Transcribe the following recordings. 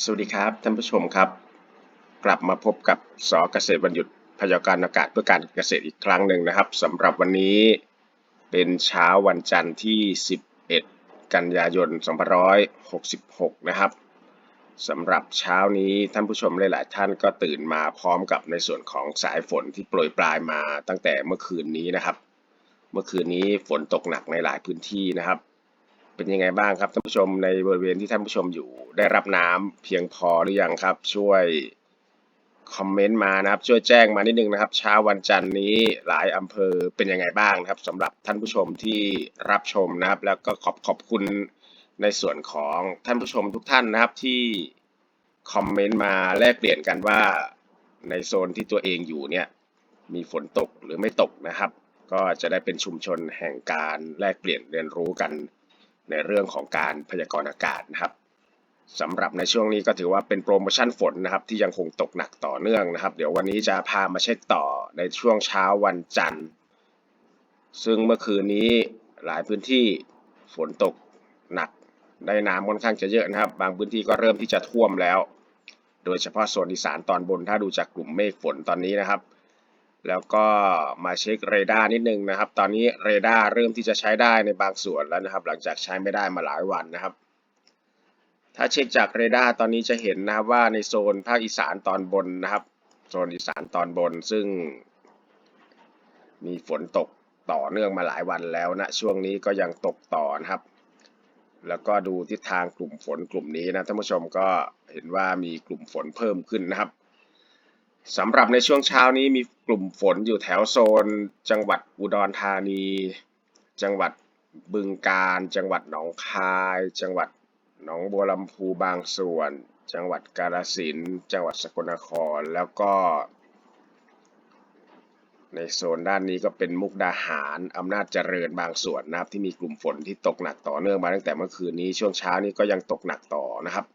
สวัสดีครับท่านผู้ชมครับ กลับมาพบกับสอเกษตรวันหยุดพยากรณ์อากาศเพื่อการเกษตรอีกครั้งหนึ่งนะครับสำหรับวันนี้เป็นเช้าวันจันทร์ที่ 11 กันยายน 2566 นะครับสำหรับเช้านี้ท่านผู้ชมหลาย ๆ ท่านก็ตื่นมาพร้อมกับในส่วนของสายฝนที่โปรยปลายมาตั้งแต่เมื่อคืนนี้นะครับ เมื่อคืนนี้ฝนตกหนักในหลายพื้นที่นะครับ เป็นยังไงบ้างครับท่านผู้ชมในบริเวณที่ท่านผู้ชมอยู่ ได้รับน้ำเพียงพอหรือยังครับ ช่วยคอมเมนต์มานะครับ ช่วยแจ้งมานิดนึงนะครับ เช้าวันจันทร์นี้หลายอำเภอเป็นยังไงบ้างครับสำหรับท่านผู้ชมที่รับชมนะครับ แล้วก็ขอบขอบคุณในส่วนของท่านผู้ชมทุกท่านนะครับที่คอมเมนต์มาแลกเปลี่ยนกันว่าในโซนที่ตัวเองอยู่เนี่ยมีฝนตกหรือไม่ตกนะครับ ก็จะได้เป็นชุมชนแห่งการแลกเปลี่ยนเรียนรู้กัน ในเรื่องของการพยากรณ์อากาศนะครับสำหรับในช่วงนี้ก็ถือว่าเป็นโปรโมชั่นฝนนะครับที่ยังคงตกหนักต่อเนื่องนะครับ เดี๋ยววันนี้จะพามาเช็คต่อในช่วงเช้าวันจันทร์ ซึ่งเมื่อคืนนี้หลายพื้นที่ฝนตกหนักได้น้ำค่อนข้างจะเยอะนะครับ บางพื้นที่ก็เริ่มที่จะท่วมแล้ว โดยเฉพาะโซนอีสานตอนบนถ้าดูจากกลุ่มเมฆฝนตอนนี้นะครับ แล้วก็มาเช็คเรดาร์นิดนึงนะครับ ตอนนี้เรดาร์เริ่มที่จะใช้ได้ในบางส่วนแล้วนะครับ หลังจากใช้ไม่ได้มาหลายวันนะครับ ถ้าเช็คจากเรดาร์ตอนนี้จะเห็นนะครับว่าในโซนภาคอีสานตอนบนนะครับ โซนอีสานตอนบนซึ่ง มีฝนตกต่อเนื่องมาหลายวันแล้วนะ ช่วงนี้ก็ยังตกต่อนะครับ แล้วก็ดูทิศทางกลุ่มฝนกลุ่มนี้นะท่านผู้ชมก็เห็นว่ามีกลุ่มฝนเพิ่มขึ้นนะครับ สำหรับในช่วงเช้านี้มีกลุ่มฝนอยู่แถวโซน จังหวัดอุดรธานี จังหวัดบึงกาฬจังหวัดหนองคาย จังหวัดหนองบัวลำพูบางส่วน จังหวัดกาฬสินธุ์จังหวัดสกลนคร แล้วก็ ในโซนด้านนี้ก็เป็นมุกดาหารอำนาจเจริญบางส่วนนะครับที่มีกลุ่มฝนที่ตกหนักต่อเนื่องมาตั้งแต่เมื่อคืนนี้ช่วงเช้านี้ก็ยังตกหนักต่อนะครับ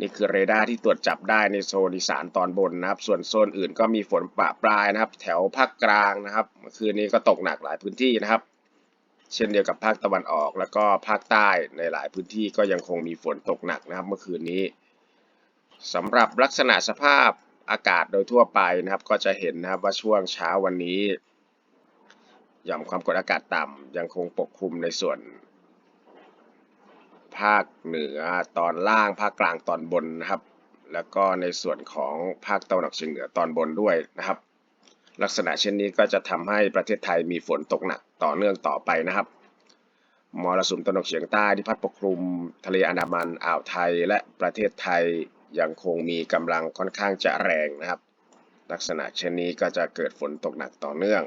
นี่คือเรดาร์ที่ตรวจจับได้ในโซนอีสานตอนบนนะครับ ส่วนโซนอื่นก็มีฝนปะปลายนะครับ แถวภาคกลางนะครับเมื่อคืนนี้ก็ตกหนักหลายพื้นที่นะครับ เช่นเดียวกับภาคตะวันออกแล้วก็ภาคใต้ในหลายพื้นที่ก็ยังคงมีฝนตกหนักนะครับ เมื่อคืนนี้สำหรับลักษณะสภาพอากาศโดยทั่วไปนะครับ ก็จะเห็นนะครับว่าช่วงเช้าวันนี้หย่อมความกดอากาศต่ำยังคงปกคลุมในส่วน ภาคเหนือตอนล่างภาคกลางตอนบนนะครับ แล้วก็ในส่วนของภาคตะวันออกเฉียงเหนือตอนบนด้วยนะครับ ลักษณะเช่นนี้ก็จะทำให้ประเทศไทยมีฝนตกหนักต่อเนื่องต่อไปนะครับมรสุมตะวันออกเฉียงใต้ที่พัดปกคลุม ทะเลอันดามันอ่าวไทยและประเทศไทยยังคงมีกำลังค่อนข้างจะแรงนะครับ ลักษณะเช่นนี้ก็จะเกิดฝนตกหนักต่อเนื่อง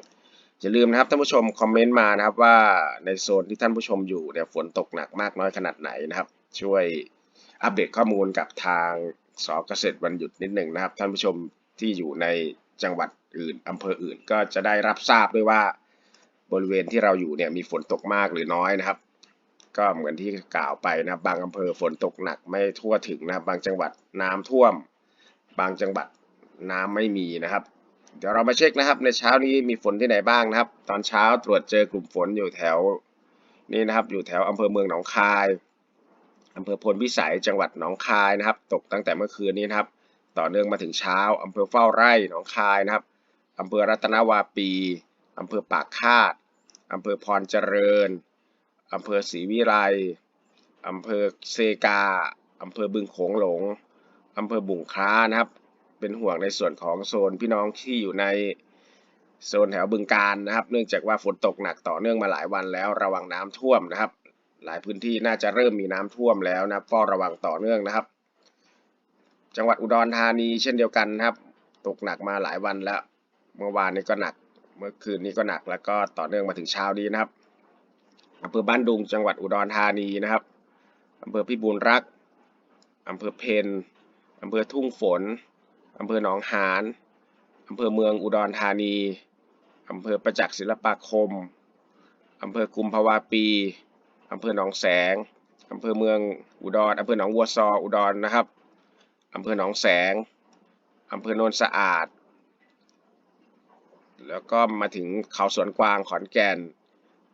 อย่าลืมนะครับท่านผู้ชมคอมเมนต์มานะครับว่าในโซนที่ท่านผู้ชมอยู่เนี่ยฝนตกหนักมากน้อยขนาดไหนนะครับ ช่วยอัปเดตข้อมูลกับทางสเกษตรวันหยุดนิดหนึ่งนะครับ ท่านผู้ชมที่อยู่ในจังหวัดอื่นอำเภออื่น ก็จะได้รับทราบด้วยว่าบริเวณที่เราอยู่เนี่ยมีฝนตกมากหรือน้อยนะครับ ก็เหมือนที่กล่าวไปนะบางอำเภอฝนตกหนักไม่ทั่วถึงนะบบางจังหวัดน้ำท่วม บางจังหวัดน้ำไม่มีนะครับ เดี๋ยวเรามาเช็คนะครับ ในเช้านี้มีฝนที่ไหนบ้างนะครับ ตอนเช้าตรวจเจอกลุ่มฝนอยู่แถวนี่นะครับ อยู่แถวอำเภอเมืองหนองคายอำเภอพลพิสัยจังหวัดหนองคายนะครับ ตกตั้งแต่เมื่อคืนนี้นะครับ ต่อเนื่องมาถึงเช้าอำเภอเฝ้าไร่หนองคายนะครับอำเภอรัตนวาปีอำเภอปากคาดอำเภอพรเจริญอำเภอศรีวิไลอำเภอเซกาอำเภอบึงโขงหลงอำเภอบุงคล้านะครับ เป็นห่วงในส่วนของโซนพี่น้องที่อยู่ในโซนแถวบึงการนะครับ เนื่องจากว่าฝนตกหนักต่อเนื่องมาหลายวันแล้วระวังน้ำท่วมนะครับ หลายพื้นที่น่าจะเริ่มมีน้ำท่วมแล้วนะเฝ้าระวังต่อเนื่องนะครับ จังหวัดอุดรธานีเช่นเดียวกันนะครับ ตกหนักมาหลายวันแล้ว เมื่อวานนี้ก็หนัก เมื่อคืนนี้ก็หนักแล้วก็ต่อเนื่องมาถึงเช้านี้นะครับอำเภอบ้านดุงจังหวัดอุดรธานีนะครับอำเภอพิบูลรักษ์อำเภอเพนอำเภอทุ่งฝน อำเภอหนองหานอำเภอเมืองอุดรธานีอำเภอประจักษ์ศิลปาคมอำเภอกุมภาวาปีอำเภอหนองแสงอำเภอเมืองอุดรอำเภอหนองวัวซออุดรนะครับอำเภอหนองแสงอำเภอโนนสะอาด แล้วก็มาถึงเขาสวนกวางขอนแก่น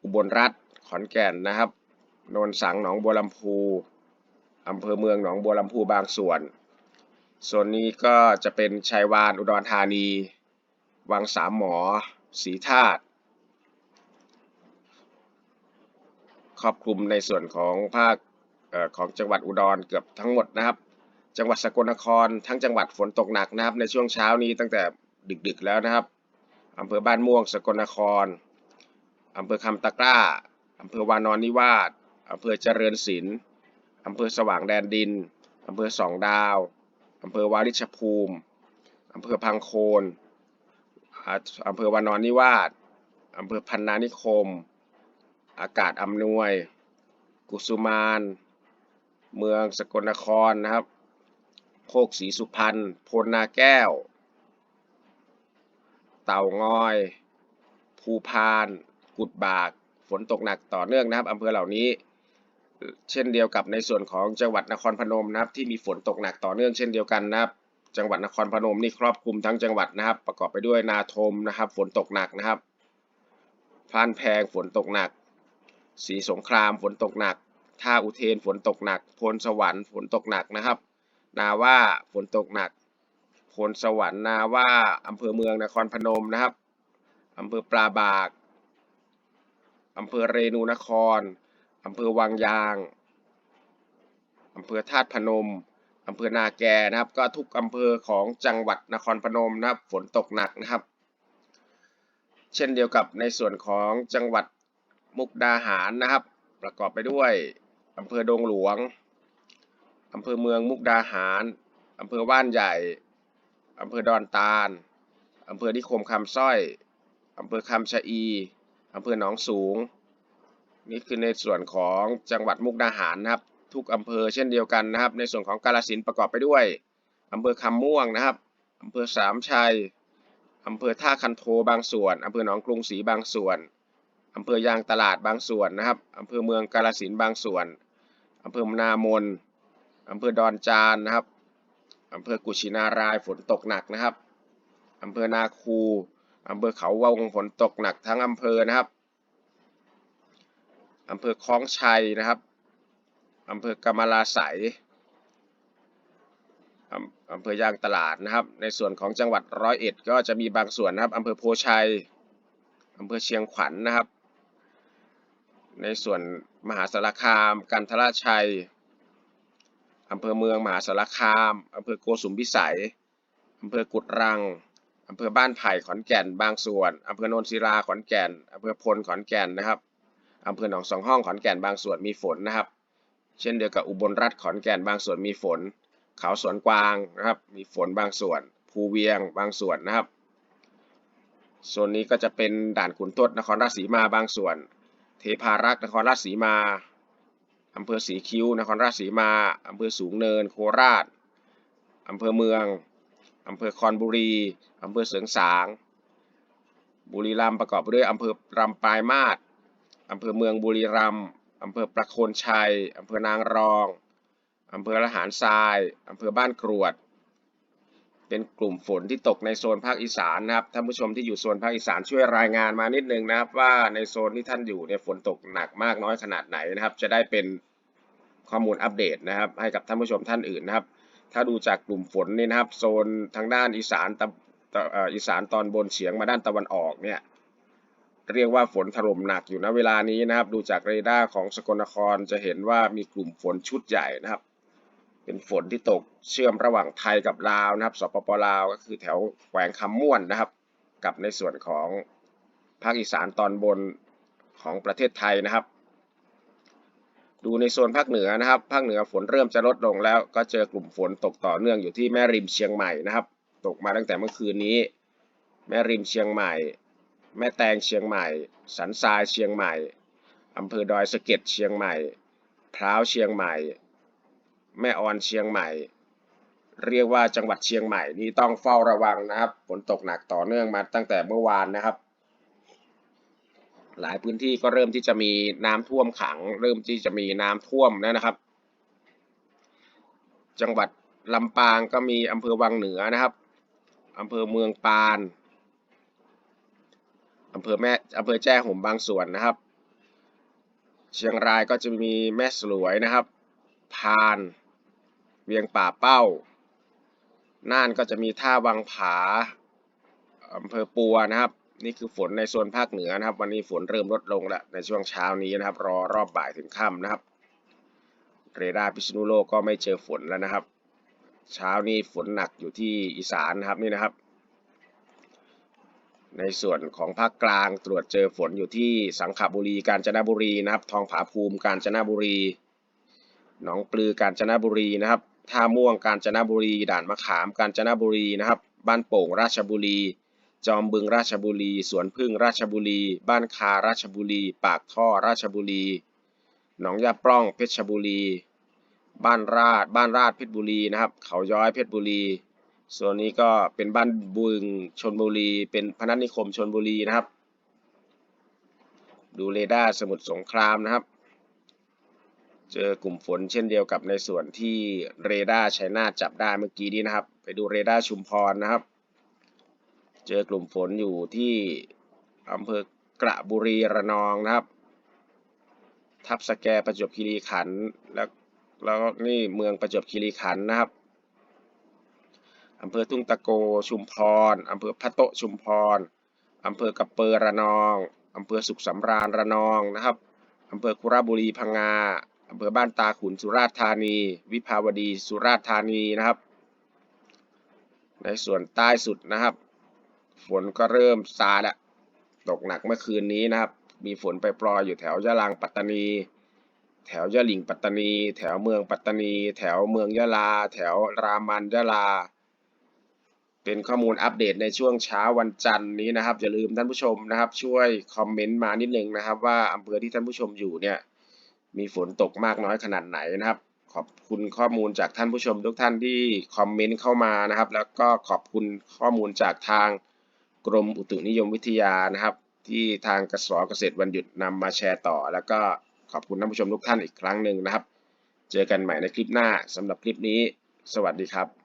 อุบลรัฐขอนแก่นนะครับ โนนสังหนองบัวลำพูอำเภอเมืองหนองบัวลำพูบางส่วน ส่วนนี้ก็จะเป็นชัยวานอุดรธานี วังสามหมอศรีธาตุครอบคลุมในส่วนของภาคออของจังหวัดอุดรเกือบทั้งหมดนะครับ จังหวัดสกลนครทั้งจังหวัดฝนตกหนักนะครับ ในช่วงเช้านี้ตั้งแต่ดึกๆแล้วนะครับอำเภอบ้านม่วงสกลนครอำเภอคำตะกร้าอำเภอวานอนนิวาสอำเภอเจริญศิลป์อำเภอสว่างแดนดินอำเภอสองดาว อำเภอวาริชภูมิอำเภอพังโคนอำเภอวานอนนิวาสอำเภอพันนานิคม อากาศอำนวย กุสุมาน เมืองสกลนครนะครับ โคกศรีสุพรรณ พลนาแก้ว เต่างอย ภูพาน กุดบาก ฝนตกหนักต่อเนื่องนะครับอำเภอเหล่านี้ เช่นเดียวกับในส่วนของจังหวัดนครพนมนะครับ ที่มีฝนตกหนักต่อเนื่องเช่นเดียวกันนะครับ จังหวัดนครพนมนี่ครอบคลุมทั้งจังหวัดนะครับ ประกอบไปด้วยนาทมนะครับ ฝนตกหนักนะครับพานแพงฝนตกหนักศรีสงครามฝนตกหนักท่าอุเทนฝนตกหนักพลสวรรค์ฝนตกหนักนะครับ นาว่าฝนตกหนักพลสวรรค์นาว่าอำเภอเมืองนครพนมนะครับอำเภอปลาบากอำเภอเรนูนคร อำเภอวังยางอำเภอธาตุพนมอำเภอนาแกนะครับ ก็ทุกอำเภอของจังหวัดนครพนมนะครับ ฝนตกหนักนะครับ เช่นเดียวกับในส่วนของจังหวัดมุกดาหารนะครับ ประกอบไปด้วยอำเภอดงหลวงอำเภอเมืองมุกดาหารอำเภอว่านใหญ่อำเภอดอนตาลอำเภอนิคมคำสร้อยอำเภอคำชะอีอำเภอหนองสูง นี่คือในส่วนของจังหวัดมุกดาหารนะครับ ทุกอำเภอเช่นเดียวกันนะครับ ในส่วนของกาฬสินประกอบไปด้วยอำเภอคำม่วงนะครับอำเภอสามชัยอำเภอท่าคันโทบางส่วนอำเภอหนองกรุงศรีบางส่วนอำเภอยางตลาดบางส่วนนะครับอำเภอเมืองกาฬสินบางส่วนอำเภอนามนอำเภอดอนจานนะครับอำเภอกุชินารายฝนตกหนักนะครับอำเภอนาคูอำเภอเขาวงฝนตกหนักทั้งอำเภอนะครับ อำเภอคลองชัยนะครับอำเภอกำมะลาไสยอำอำเภอยางตลาดนะครับ ในส่วนของจังหวัดร้อยเอ็ดก็จะมีบางส่วนนะครับอำเภอโพชัยอำเภอเชียงขวัญนนะครับ ในส่วนมหาสารคาม กันทราชัยอำเภอเมืองมหาสารคามอำเภอโกสุมพิสัยอำเภอกุดรังอำเภอบ้านไผ่ขอนแก่น บางส่วนอำเภอโนนศิลาขอนแก่นอำเภอพลขอนแก่นนะครับ อำเภอหนองสองห้องขอนแก่นบางส่วนมีฝนนะครับ เช่นเดียวกับอุบลรัฐขอนแก่นบางส่วนมีฝน เขาสวนกวางนะครับมีฝนบางส่วน ภูเวียงบางส่วนนะครับโซนนี้ก็จะเป็นด่านขุนทดนครราชสีมาบางส่วน เทพารักษ์นครราชสีมาอำเภอสีคิ้วนครราชสีมาอำเภอสูงเนิน โคราชอำเภอเมืองอำเภอคอนบุรีอำเภอเสริงสาง บุรีรัมย์ประกอบด้วยอำเภอลำปลายมาศ อำเภอเมืองบุรีรัมย์อำเภอประโคนชัย อำเภอนางรอง อำเภอละหารทราย อำเภอบ้านกรวด เป็นกลุ่มฝนที่ตกในโซนภาคอีสานนะครับ ท่านผู้ชมที่อยู่โซนภาคอีสานช่วยรายงานมานิดนึงนะครับ ว่าในโซนที่ท่านอยู่เนี่ยฝนตกหนักมากน้อยขนาดไหนนะครับ จะได้เป็นข้อมูลอัปเดตนะครับ ให้กับท่านผู้ชมท่านอื่นนะครับ ถ้าดูจากกลุ่มฝนนี่นะครับ โซนทางด้านอีสานตะอีสานตอนบนเฉียงมาด้านตะวันออกเนี่ย เรียกว่าฝนถล่มหนักอยู่ณเวลานี้นะครับ ดูจากเรดาร์ของสกลนครจะเห็นว่ามีกลุ่มฝนชุดใหญ่นะครับ เป็นฝนที่ตกเชื่อมระหว่างไทยกับลาวนะครับสปปลาวก็คือแถวแขวงคำม่วนนะครับ กับในส่วนของภาคอีสานตอนบนของประเทศไทยนะครับ ดูในโซนภาคเหนือนะครับ ภาคเหนือฝนเริ่มจะลดลงแล้ว ก็เจอกลุ่มฝนตกต่อเนื่องอยู่ที่แม่ริมเชียงใหม่นะครับ ตกมาตั้งแต่เมื่อคืนนี้ แม่ริมเชียงใหม่ แม่แตงเชียงใหม่ สันทรายเชียงใหม่ อำเภอดอยสะเก็ดเชียงใหม่พร้าวเชียงใหม่ แม่ออนเชียงใหม่ เรียกว่าจังหวัดเชียงใหม่นี่ต้องเฝ้าระวังนะครับ ฝนตกหนักต่อเนื่องมาตั้งแต่เมื่อวานนะครับ หลายพื้นที่ก็เริ่มที่จะมีน้ำท่วมขัง เริ่มที่จะมีน้ำท่วมแล้วนะครับ จังหวัดลำปางก็มีอำเภอวังเหนือนะครับอำเภอเมืองปาน อำเภอแม่อำเภอแจ้ห่มบางส่วนนะครับ เชียงรายก็จะมีแม่สลวยนะครับ พาน เวียงป่าเป้า น่านก็จะมีท่าวังผาอำเภอปัวนะครับ นี่คือฝนในโซนภาคเหนือนะครับ วันนี้ฝนเริ่มลดลงแล้วในช่วงเช้านี้นะครับ รอรอบบ่ายถึงค่ำนะครับ เรดาร์พิษณุโลกก็ไม่เจอฝนแล้วนะครับ เช้านี้ฝนหนักอยู่ที่อีสานนะครับนี่นะครับ ในส่วนของภาคกลางตรวจเจอฝนอยู่ที่สังขบุรีกาญจนบุรีนะครับ ทองผาภูมิกาญจนบุรีหนองปลือกาญจนบุรีนะครับท่าม่วงกาญจนบุรี ด่านมะขามกาญจนบุรีนะครับ บ้านโป่งราชบุรี จอมบึงราชบุรี สวนพึ่งราชบุรี บ้านคาราชบุรี ปากท่อราชบุรี หนองยาปล้องเพชรบุรี บ้านราดบ้านราดเพชรบุรีนะครับ เขาย้อยเพชรบุรี ส่วนนี้ก็เป็นบ้านบึงชนบุรี เป็นพนัสนิคมชนบุรีนะครับ ดูเรดาร์สมุทรสงครามนะครับ เจอกลุ่มฝนเช่นเดียวกับในส่วนที่เรดาร์ชัยนาทจับได้เมื่อกี้นี้นะครับ ไปดูเรดาร์ชุมพรนะครับ เจอกลุ่มฝนอยู่ที่อำเภอกระบุรีระนองนะครับ ทับสแกประจวบคีรีขันธ์แล้วแล้วนี่เมืองประจวบคีรีขันธ์นะครับ อำเภอทุ่งตะโก ชุมพร อำเภอพะโตชุมพร อำเภอกระเปอระนอง อำเภอสุขสำราญระนองนะครับ อำเภอคุระบุรีพังงา อำเภอบ้านตาขุนสุราษฎร์ธานี วิภาวดีสุราษฎร์ธานีนะครับ ในส่วนใต้สุดนะครับ ฝนก็เริ่มซาล้วตกหนักเมื่อคืนนี้นะครับ มีฝนไปปลอยอยู่แถวยะลางปัตตานี แถวยะหลิงปัตตานี แถวเมืองปัตตานี แถวเมืองยะลา แถวรามันยะลา เป็นข้อมูลอัปเดตในช่วงเช้าวันจันทร์นี้นะครับ อย่าลืมท่านผู้ชมนะครับ ช่วยคอมเมนต์มานิดนึงนะครับ ว่าอำเภอที่ท่านผู้ชมอยู่เนี่ยมีฝนตกมากน้อยขนาดไหนนะครับ ขอบคุณข้อมูลจากท่านผู้ชมทุกท่านที่คอมเมนต์เข้ามานะครับ แล้วก็ขอบคุณข้อมูลจากทางกรมอุตุนิยมวิทยานะครับ ที่ทางกระสเกษตรวันหยุดนำมาแชร์ต่อ แล้วก็ขอบคุณท่านผู้ชมทุกท่านอีกครั้งหนึ่งนะครับ เจอกันใหม่ในคลิปหน้าสำหรับคลิปนี้ สวัสดีครับ